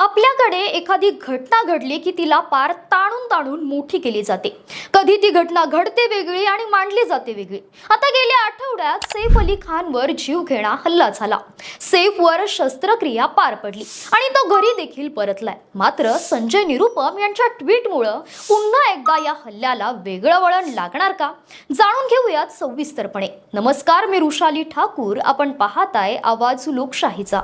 आपल्याकडे एखादी घटना घडली की तिला पार ताणून ताणून मोठी केली जाते. कधी ती घटना घडते वेगळी आणि मांडली जाते वेगळी. आता गेल्या आठवड्यात सैफ अली खानवर जीव घेणा हल्ला झाला. सैफवर शस्त्रक्रिया पार पडली आणि तो घरी देखील परतलाय. मात्र संजय निरुपम यांच्या ट्विटमुळं पुन्हा एकदा या हल्ल्याला वेगळं वळण लागणार का? जाणून घेऊयात सविस्तरपणे. नमस्कार मी रुशाली ठाकूर. आपण पाहताय आवाज लोकशाहीचा.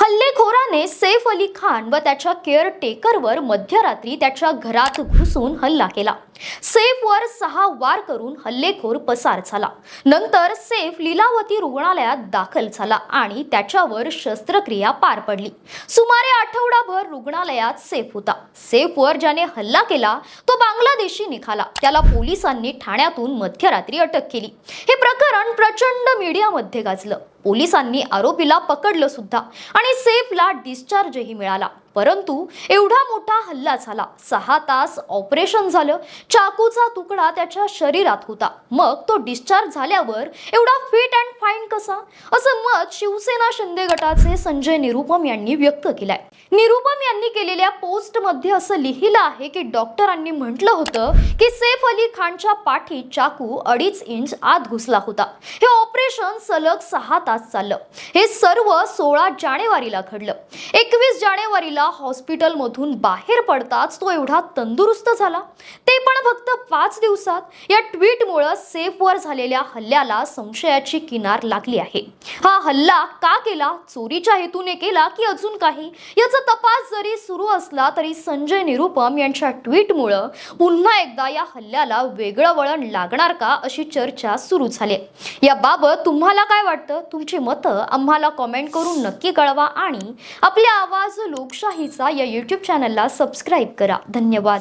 हल्लेखोराने सैफ अली खान व त्याच्या केअर टेकरवर मध्यरात्री त्याच्या घरात घुसून हल्ला केला. सेफवर सहा वार करून हल्लेखोर पसार झाला. नंतर सेफ लीलावती रुग्णालयात दाखल झाला आणि त्याच्यावर शस्त्रक्रिया पार पडली. सुमारे आठवडाभर रुग्णालयात सेफ होता. सेफवर ज्याने हल्ला केला तो बांगलादेशी निघाला. त्याला पोलिसांनी ठाण्यातून मध्यरात्री अटक केली. हे प्रकरण प्रचंड मीडियामध्ये गाजलं. पोलिसांनी आरोपीला पकडलं सुद्धा आणि सेफला डिस्चार्जही मिळाला. परंतु एवढा मोठा हल्ला झाला. सहा तास ऑपरेशन झालं. चाकूचा तुकडा त्याच्या शरीरात होता. मग तो डिस्चार्ज झाल्यावर एवढा फिट अँड कसा? असं मत शिवसेना शिंदे गटाचे संजय निरुपम यांनी व्यक्त केलाय. निरुपम यांनी केलेल्या पोस्टमध्ये असं लिहिलं आहे की डॉक्टरांनी म्हटलं होतं की सैफ अली खानच्या पाठी चाकू अडीच इंच आत घुसला होता. हे ऑपरेशन सलग सहा तास चाललं. हे सर्व सोळा जानेवारीला घडलं. एकवीस जानेवारीला हॉस्पिटलमधून बाहेर पडताच तो एवढा तंदुरुस्त झाला. ते पण फक्त पाच दिवसात. या ट्विटमुळं सेफवर झालेल्या हल्ल्याला संशयाची किनार लागली. आहे. हा हल्ला का केला? चोरीच्या हेतूने केला की अजून काही? याचा तपास जरी सुरू असला तरी संजय निरुपम यांच्या ट्विटमुळं पुन्हा एकदा या हल्ल्याला वेगळं वळण लागणार का अशी चर्चा सुरू झाली. याबाबत तुम्हाला काय वाटतं? तुमची मतं आम्हाला कॉमेंट करून नक्की कळवा आणि आपल्या आवाज लोकशाहीचा या यूट्यूब चॅनलला सबस्क्राईब करा. धन्यवाद.